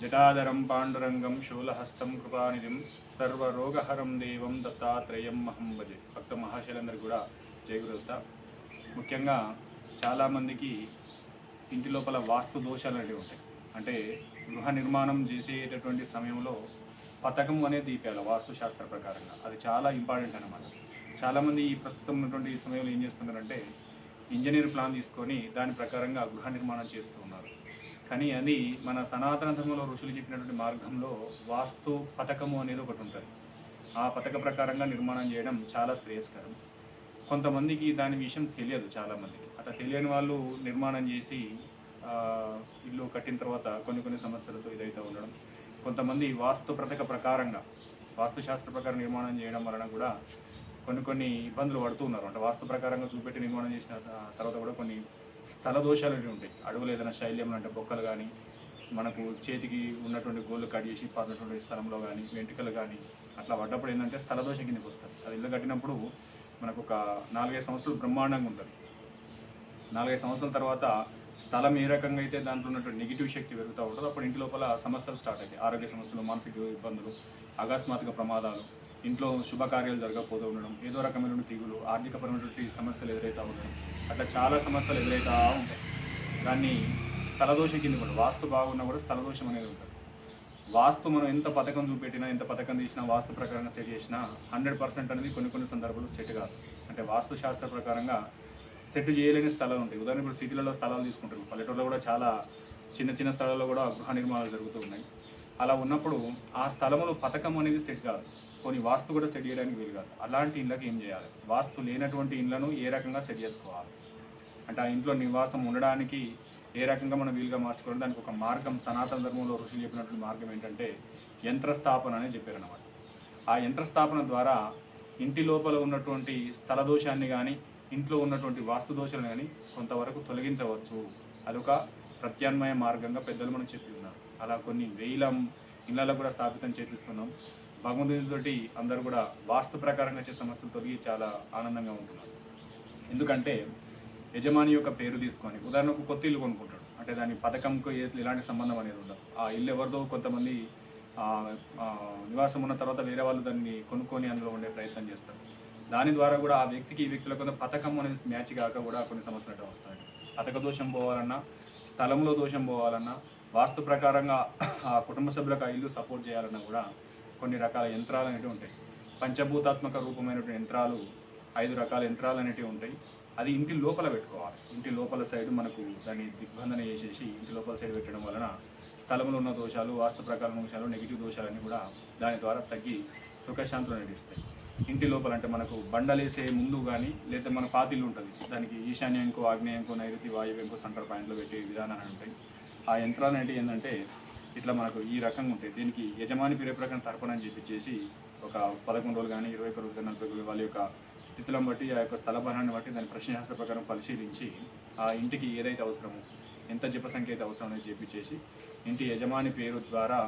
జటాధరం పాండురంగం శూలహస్తం కృపానిధిం సర్వరోగహరం దేవం దత్తాత్రేయం మహం భజే. భక్త మహాశైలందరికీ కూడా జయగురుత ముఖ్యంగా చాలామందికి ఇంటి లోపల వాస్తు దోషాలు అనేవి ఉంటాయి. అంటే గృహ నిర్మాణం చేసేటటువంటి సమయంలో పథకం అనేది తీపేయాలి వాస్తు శాస్త్ర ప్రకారంగా. అది చాలా ఇంపార్టెంట్ అనమాట చాలామంది ఈ ప్రస్తుతం ఉన్నటువంటి ఈ సమయంలో ఏం చేస్తున్నారంటే ఇంజనీర్ ప్లాన్ తీసుకొని దాని ప్రకారంగా గృహ నిర్మాణం చేస్తూ ఉన్నారు. కానీ అది మన సనాతన ధర్మంలో ఋషులు చెప్పినటువంటి మార్గంలో వాస్తు పథకము అనేది ఒకటి ఉంటుంది. ఆ పథక ప్రకారంగా నిర్మాణం చేయడం చాలా శ్రేయస్కరం. కొంతమందికి దాని విషయం తెలియదు చాలామందికి. అట్లా తెలియని వాళ్ళు నిర్మాణం చేసి ఇల్లు కట్టిన తర్వాత కొన్ని కొన్ని సమస్యలతో ఇదైతే ఉండడం. కొంతమంది వాస్తు పథక ప్రకారంగా వాస్తుశాస్త్ర ప్రకారం నిర్మాణం చేయడం వలన కూడా కొన్ని కొన్ని ఇబ్బందులు పడుతూ ఉన్నారు. అంటే వాస్తు ప్రకారంగా చూపెట్టి నిర్మాణం చేసిన తర్వాత కూడా కొన్ని స్థల దోషాలు ఉంటాయి. అడుగులు ఏదైనా శైల్యం అంటే బొక్కలు కానీ మనకు చేతికి ఉన్నటువంటి గోళ్ళు కట్ చేసి పారినటువంటి స్థలంలో కానీ వెంట్రుకలు కానీ అట్లా పడ్డప్పుడు ఏంటంటే స్థల దోషం కిందకి వస్తుంది. అది ఇల్లు కట్టినప్పుడు మనకు ఒక నాలుగైదు సంవత్సరాలు బ్రహ్మాండంగా ఉంటుంది. నాలుగైదు సంవత్సరాల తర్వాత స్థలం ఏ రకంగా అయితే దాంట్లో ఉన్నటువంటి నెగిటివ్ శక్తి పెరుగుతూ ఉంటుందో అప్పుడు ఇంటి లోపల సమస్యలు స్టార్ట్ అవుతాయి. ఆరోగ్య సమస్యలు మానసిక ఇబ్బందులు అకస్మాత్తుగా ప్రమాదాలు ఇంట్లో శుభకార్యాలు జరగకపోతూ ఉండడం ఏదో రకమైన తీగులు ఆర్థికపరమైనటువంటి సమస్యలు ఎదురైతే ఉండడం అట్లా చాలా సమస్యలు ఎదురైతే ఉంటాయి. దాన్ని స్థలదోషం కింద కూడా వాస్తు బాగున్నా కూడా స్థలదోషం అనేది ఉంటుంది. వాస్తు మనం ఎంత పథకం చూపెట్టినా ఎంత పథకం తీసినా వాస్తు ప్రకారంగా సెట్ చేసినా హండ్రెడ్ పర్సెంట్ అనేది కొన్ని కొన్ని సందర్భాలు సెట్ కాదు. అంటే వాస్తు శాస్త్ర ప్రకారంగా సెట్ చేయలేని స్థలాలు ఉంటాయి. ఉదాహరణ ఇప్పుడు సిటీలలో స్థలాలు తీసుకుంటారు. పల్లెటూరులో కూడా చాలా చిన్న చిన్న స్థలాల్లో కూడా గృహ నిర్మాణాలు జరుగుతూ ఉన్నాయి. అలా ఉన్నప్పుడు ఆ స్థలములో పథకం అనేది సెట్ కాదు. కొన్ని వాస్తు కూడా సెట్ చేయడానికి వీలు కాదు. అలాంటి ఇళ్ళకి ఏం చేయాలి? వాస్తు లేనటువంటి ఇళ్ళను ఏ రకంగా సెట్ చేసుకోవాలి? అంటే ఆ ఇంట్లో నివాసం ఉండడానికి ఏ రకంగా మనం వీలుగా మార్చుకోవడం దానికి ఒక మార్గం సనాతన ధర్మంలో ఋషులు చెప్పినటువంటి మార్గం ఏంటంటే యంత్రస్థాపన అని చెప్పారు అన్నమాట ఆ యంత్రస్థాపన ద్వారా ఇంటి లోపల ఉన్నటువంటి స్థల దోషాన్ని కానీ ఇంట్లో ఉన్నటువంటి వాస్తు దోషాలను కానీ కొంతవరకు తొలగించవచ్చు. అదొక ప్రత్యామ్నాయ మార్గంగా పెద్దలు మనం చెప్పి ఉన్నారు. అలా కొన్ని వేల ఇళ్ళలో కూడా స్థాపితం చేపిస్తున్నాం. భగవంతుడితోటి అందరూ కూడా వాస్తు ప్రకారంగా వచ్చే సమస్యలు తొలగి చాలా ఆనందంగా ఉంటున్నారు. ఎందుకంటే యజమాని యొక్క పేరు తీసుకొని ఉదాహరణకు కొత్త ఇల్లు కొనుక్కుంటాడు. అంటే దాని పథకంకు ఏ- ఎలాంటి సంబంధం అనేది ఉండదు. ఆ ఇల్లు ఎవరిదో కొంతమంది నివాసం ఉన్న తర్వాత వేరే వాళ్ళు దాన్ని కొనుక్కొని అందులో ఉండే ప్రయత్నం చేస్తారు. దాని ద్వారా కూడా ఆ వ్యక్తికి ఈ వ్యక్తుల కొంత పథకం అనేది మ్యాచ్ కాక కూడా కొన్ని సమస్యలు వస్తాయి. పథక దోషం పోవాలన్నా స్థలంలో దోషం పోవాలన్నా వాస్తు ప్రకారంగా ఆ కుటుంబ సభ్యులకు ఆ ఇల్లు సపోర్ట్ చేయాలన్నా కూడా కొన్ని రకాల యంత్రాలు అనేవి ఉంటాయి. పంచభూతాత్మక రూపమైనటువంటి యంత్రాలు ఐదు రకాల యంత్రాలు అనేటివి ఉంటాయి. అది ఇంటి లోపల పెట్టుకోవాలి. ఇంటి లోపల సైడ్ మనకు దాన్ని దిగ్బంధన చేసేసి ఇంటి లోపల సైడ్ పెట్టడం వలన స్థలంలో ఉన్న దోషాలు వాస్తు ప్రకారం దోషాలు నెగిటివ్ దోషాలన్నీ కూడా దాని ద్వారా తగ్గి సుఖశాంతులు నడిస్తాయి ఇంటి లోపల అంటే మనకు బండలేసే ముందు కానీ లేదా మన పాతిల్లు ఉంటుంది. దానికి ఈశాన్యంకో ఆగ్నేయంకో నైరుతి వాయువ్యంకో సెంటర్ పాయింట్లో పెట్టే విధానాలు ఉంటాయి. ఆ యంత్రాలు అంటే ఏంటంటే ఇట్లా మనకు ఈ రకంగా ఉంటాయి. దీనికి యజమాని పేరు ప్రకారం తర్పణ అని చెప్పిచ్చేసి ఒక పదకొండు రోజులు కానీ ఇరవై ఒక రోజులు నలభై రోజులు వాళ్ళ యొక్క స్థితులను బట్టి ఆ యొక్క స్థల బలాన్ని బట్టి దాని ప్రశ్నశాస్త్ర ప్రకారం పరిశీలించి ఆ ఇంటికి ఏదైతే అవసరమో ఎంత జప సంఖ్య అయితే అవసరం అనేది చేపించేసి ఇంటి యజమాని పేరు ద్వారా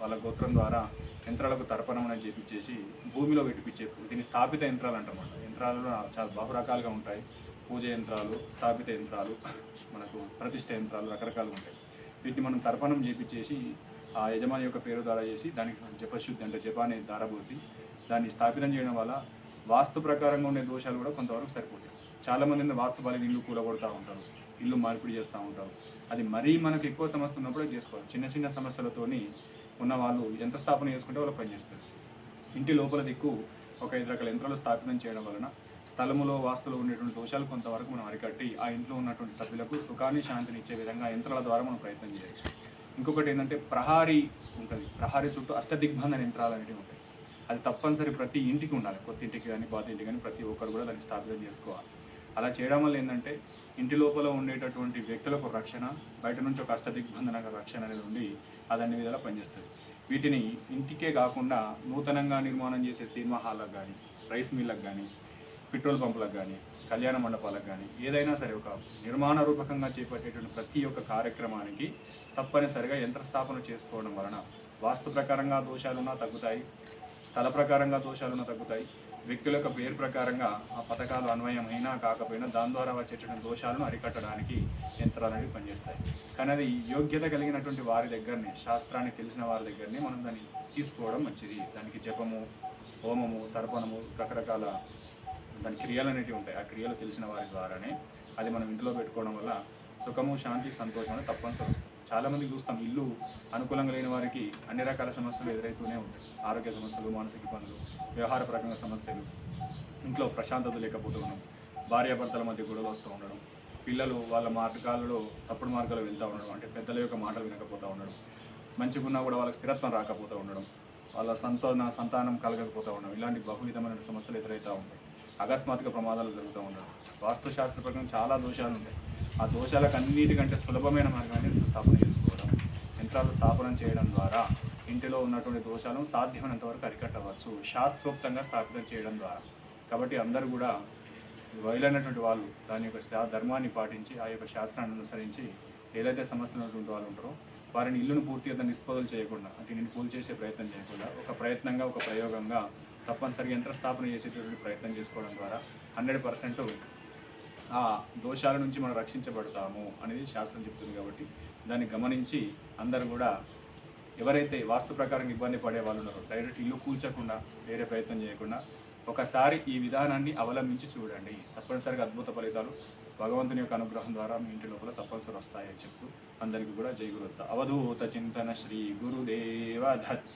వాళ్ళ గోత్రం ద్వారా యంత్రాలకు తర్పణం అని చేపించేసి భూమిలో పెట్టిపించే దీన్ని స్థాపిత యంత్రాలు అంటమాట యంత్రాలలో చాలా బహురకాలుగా ఉంటాయి. పూజ యంత్రాలు స్థాపిత యంత్రాలు మనకు ప్రతిష్ట యంత్రాలు రకరకాలుగా ఉంటాయి. వీటిని మనం తర్పణం చేపించేసి ఆ యజమాని యొక్క పేరు ద్వారా చేసి దానికి జపశుద్ధి అంటే జపాన్ని దారబోసి దాన్ని స్థాపితం చేయడం వల్ల వాస్తు ప్రకారంగా ఉండే దోషాలు కూడా కొంతవరకు సరిపోతాయి. చాలామంది వాస్తు బాగా ఇల్లు కూలగొడతా ఉంటారు. ఇల్లు మార్పిడి చేస్తూ ఉంటారు. అది మరీ మనకు ఎక్కువ సమస్య ఉన్నప్పుడే చేసుకోవాలి. చిన్న చిన్న సమస్యలతోని ఉన్న వాళ్ళు యంత్ర స్థాపన చేసుకుంటే వాళ్ళు పనిచేస్తారు ఇంటి లోపల దిక్కు ఒక ఐదు రకాల యంత్రాలు స్థాపితం చేయడం వలన స్థలములో వాస్తులో ఉండేటువంటి దోషాలు కొంతవరకు మనం అరికట్టి ఆ ఇంట్లో ఉన్నటువంటి సభ్యులకు సుఖాన్ని శాంతిని ఇచ్చే విధంగా యంత్రాల ద్వారా మనం ప్రయత్నం చేయొచ్చు. ఇంకొకటి ఏంటంటే ప్రహారీ ఉంటుంది. ప్రహారీ చుట్టూ అష్టదిగ్బంధన యంత్రాలు అనేవి ఉంటాయి. అది తప్పనిసరి ప్రతి ఇంటికి ఉండాలి. కొత్త ఇంటికి కానీ పాత ఇంటికి కానీ ప్రతి ఒక్కరు కూడా దాన్ని స్థాపితం చేసుకోవాలి. అలా చేయడం వల్ల ఏంటంటే ఇంటి లోపల ఉండేటటువంటి వ్యక్తులకు రక్షణ బయట నుంచి ఒక అష్టదిగ్బంధన రక్షణ అనేది ఉండి అది అన్ని విధాలా పనిచేస్తుంది. వీటిని ఇంటికే కాకుండా నూతనంగా నిర్మాణం చేసే సినిమా హాల్లకు కానీ రైస్ మిల్లకు కానీ పెట్రోల్ పంపులకు కానీ కళ్యాణ మండపాలకు కానీ ఏదైనా సరే ఒక నిర్మాణ రూపకంగా చేపట్టేటువంటి ప్రతి ఒక్క కార్యక్రమానికి తప్పనిసరిగా యంత్రస్థాపన చేసుకోవడం వలన వాస్తు ప్రకారంగా దోషాలున్నా తగ్గుతాయి స్థల ప్రకారంగా దోషాలున్నా తగ్గుతాయి వ్యక్తుల యొక్క పేరు ప్రకారంగా ఆ పథకాలు అన్వయమైనా కాకపోయినా దాని ద్వారా వచ్చేటువంటి దోషాలను అరికట్టడానికి యంత్రాలు అనేవి పనిచేస్తాయి. కానీ అది యోగ్యత కలిగినటువంటి వారి దగ్గరనే శాస్త్రాన్ని తెలిసిన వారి దగ్గరనే మనం దాన్ని తీసుకోవడం మంచిది. దానికి జపము హోమము తర్పణము రకరకాల దాని క్రియలు అనేవి ఉంటాయి. ఆ క్రియలు తెలిసిన వారి ద్వారానే అది మనం ఇంట్లో పెట్టుకోవడం వల్ల సుఖము శాంతి సంతోషం తప్పనిసరి వస్తుంది. చాలామంది చూస్తాం ఇల్లు అనుకూలంగా లేని వారికి అన్ని రకాల సమస్యలు ఎదురవుతూనే ఉంటాయి. ఆరోగ్య సమస్యలు మానసిక పనులు వ్యవహార పరంగా సమస్యలు ఇంట్లో ప్రశాంతత లేకపోతూ ఉండడం భార్యాభర్తల మధ్య గొడవలు వస్తూ ఉండడం పిల్లలు వాళ్ళ మార్గాలలో తప్పుడు మార్గాలు వెళ్తూ ఉండడం అంటే పెద్దల యొక్క మాటలు వినకపోతూ ఉండడం మంచిగున్నా కూడా వాళ్ళకి స్థిరత్వం రాకపోతూ ఉండడం వాళ్ళ సంతాన సంతానం కలగకపోతూ ఉండడం ఇలాంటి బహువిధమైన సమస్యలు ఎదురవుతూ ఉంటాయి. అకస్మాత్తుగా ప్రమాదాలు జరుగుతూ ఉండడం. వాస్తుశాస్త్ర ప్రకారం చాలా దోషాలు ఉంటాయి. ఆ దోషాలకు అన్నిటికంటే సులభమైన మార్గాన్ని స్థాపన చేసుకోవడం యంత్రాలు స్థాపన చేయడం ద్వారా ఇంటిలో ఉన్నటువంటి దోషాలను సాధ్యమైనంత వరకు అరికట్టవచ్చు శాస్త్రోక్తంగా స్థాపితం చేయడం ద్వారా. కాబట్టి అందరూ కూడా వైలైనటువంటి వాళ్ళు దాని యొక్క ధర్మాన్ని పాటించి ఆ యొక్క శాస్త్రాన్ని అనుసరించి ఏదైతే సమస్యలు ఉన్నటువంటి వాళ్ళు ఉంటారో వారిని ఇల్లును పూర్తిగా దాన్ని నిష్పదలు చేయకుండా అంటే నేను పూలు చేసే ప్రయత్నం చేయకుండా ఒక ప్రయత్నంగా ఒక ప్రయోగంగా తప్పనిసరిగా యంత్ర స్థాపన చేసేటటువంటి ప్రయత్నం చేసుకోవడం ద్వారా హండ్రెడ్ పర్సెంట్ ఆ దోషాల నుంచి మనం రక్షించబడతాము అనేది శాస్త్రం చెప్తుంది కాబట్టి దాన్ని గమనించి అందరూ కూడా ఎవరైతే వాస్తు ప్రకారం ఇబ్బంది పడే వాళ్ళు ఉన్నారో డైరెక్ట్ ఇల్లు కూల్చకుండా వేరే ప్రయత్నం చేయకుండా ఒకసారి ఈ విధానాన్ని అవలంబించి చూడండి. తప్పనిసరిగా అద్భుత ఫలితాలు భగవంతుని యొక్క అనుగ్రహం ద్వారా మీ ఇంటి లోపల తప్పనిసరి వస్తాయని చెప్తూ అందరికీ కూడా జై గురుత్త అవధూత చింతన శ్రీ గురుదేవ దత్.